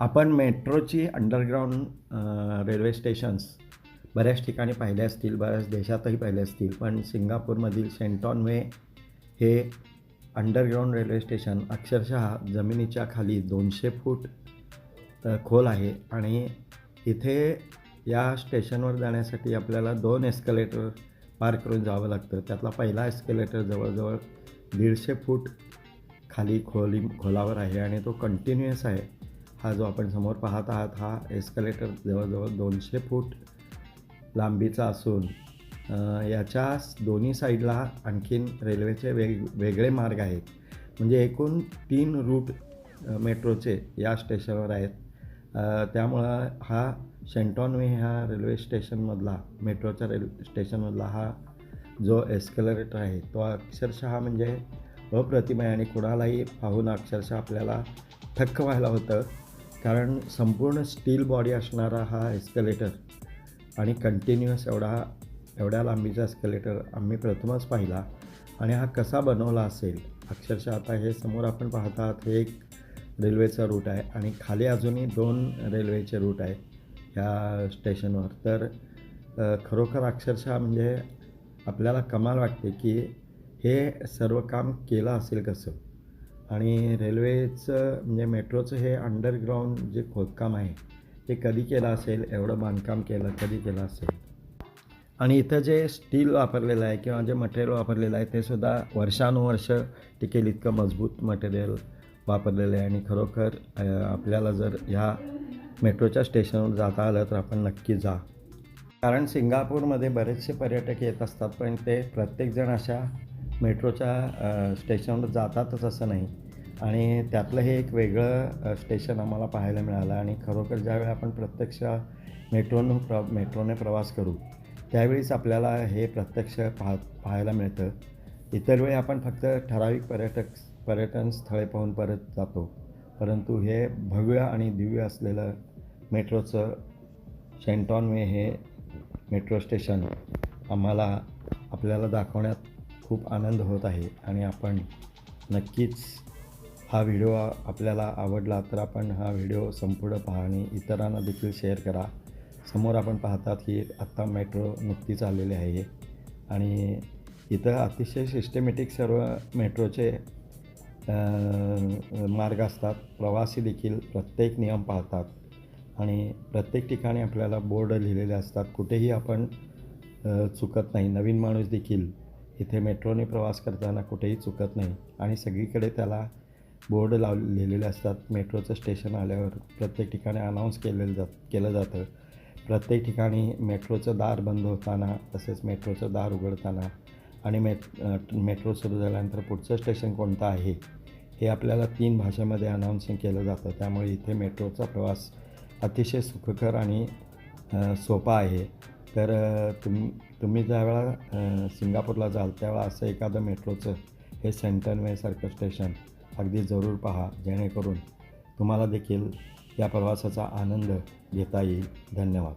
आपण मेट्रोची underground railway stations बऱ्याच ठिकाणी पाहिले असतील बऱ्याच देशातही पाहिले असतील पण सिंगापूरमधील सेंटॉन वे हे अंडरग्राऊंड रेल्वे स्टेशन अक्षरशः जमिनीच्या खाली दोनशे फूट खोल आहे. आणि इथे या स्टेशनवर जाण्यासाठी आपल्याला दोन एस्कलेटर पार करून जावं लागतं. त्यातला पहिला एस्कलेटर जवळजवळ दीडशे फूट खाली खोली खोलावर आहे आणि तो कंटिन्युअस आहे. हा जो आपण समोर पाहत आहात हा एस्कलेटर जवळजवळ दोनशे फूट लांबीचा असून याच्या दोन्ही साईडला आणखीन रेल्वेचे वेग वेगळे मार्ग आहेत. म्हणजे एकूण तीन रूट मेट्रोचे या स्टेशनवर आहेत. त्यामुळं हा शेंटॉनवे ह्या रेल्वे स्टेशनमधला मेट्रोच्या रेल्वे स्टेशनमधला हा जो एस्कलेटर आहे तो अक्षरशः म्हणजे अप्रतिम आहे आणि कुणालाही पाहून अक्षरशः आपल्याला थक्क व्हायला होतं. कारण संपूर्ण स्टील बॉडी असणारा हा एस्कलेटर आणि कंटिन्युअस एवढा एवढ्या लांबीचा एस्कलेटर आम्ही प्रथमच पाहिला आणि हा कसा बनवला असेल अक्षरशः आता हे समोर आपण पाहत आहात हे एक रेल्वेचा रूट आहे आणि खाली अजूनही दोन रेल्वेचे रूट आहेत ह्या स्टेशनवर तर खरोखर अक्षरशः म्हणजे आपल्याला कमाल वाटते की हे सर्व काम केलं असेल कसं? आणि रेल्वेचं म्हणजे मेट्रोचं हे अंडरग्राऊंड जे खोदकाम आहे ते कधी केलं असेल? एवढं बांधकाम केलं कधी केलं असेल? आणि इथं जे स्टील वापरलेलं आहे किंवा जे मटेरियल वापरलेलं आहे ते सुद्धा वर्षानुवर्ष टिकेल इतकं मजबूत मटेरियल वापरलेलं आहे. आणि खरोखर आपल्याला जर ह्या मेट्रोच्या स्टेशनवर जाता आलं तर आपण नक्की जा. कारण सिंगापूरमध्ये बरेचसे पर्यटक येत असतात पण ते प्रत्येकजण अशा मेट्रोच्या स्टेशनवर जातातच असं नाही. आणि त्यातलं हे एक वेगळं स्टेशन आम्हाला पाहायला मिळालं. आणि खरोखर ज्यावेळी आपण प्रत्यक्ष मेट्रोनं प्र मेट्रोने प्रवास करू त्यावेळीच आपल्याला हे प्रत्यक्ष पाह पाहायला मिळतं. इतर वेळी आपण फक्त ठराविक पर्यटक पर्यटन स्थळे पाहून परत जातो. परंतु हे भव्य आणि दिव्य असलेलं मेट्रोचं शेंटॉनवे हे मेट्रो स्टेशन आम्हाला आपल्याला दाखवण्यात खूप आनंद होत आहे आणि आपण नक्कीच हा व्हिडिओ आपल्याला आवडला तर आपण हा व्हिडिओ संपूर्ण पहा आणि इतरांना देखील शेअर करा. समोर आपण पाहतात की आत्ता मेट्रो नुकतीच आलेली आहे आणि इथं अतिशय सिस्टमॅटिक सर्व मेट्रोचे मार्ग असतात. प्रवासी देखील प्रत्येक नियम पाळतात आणि प्रत्येक ठिकाणी आपल्याला बोर्ड लिहिलेले असतात. कुठेही आपण चुकत नाही. नवीन माणूस देखील इथे मेट्रोने प्रवास करताना कुठेही चुकत नाही आणि सगळीकडे त्याला बोर्ड लाव लिहिलेले असतात. मेट्रोचं स्टेशन आल्यावर प्रत्येक ठिकाणी अनाऊन्स केलेलं जात केलं जातं. प्रत्येक ठिकाणी मेट्रोचं दार बंद होताना तसेच मेट्रोचं दार उघडताना आणि मेट मेट्रो सुरू झाल्यानंतर पुढचं स्टेशन कोणतं आहे हे आपल्याला तीन भाषेमध्ये अनाऊन्सिंग केलं जातं. त्यामुळे इथे मेट्रोचा प्रवास अतिशय सुखकर आणि सोपा आहे. तर तुम तुम्ही ज्यावेळा सिंगापूरला जाल त्यावेळा असं एखादं मेट्रोचं हे सेंटनवेसारखं स्टेशन अगदी जरूर पहा जेणेकरून तुम्हाला देखील या प्रवासाचा आनंद घेता येईल. धन्यवाद.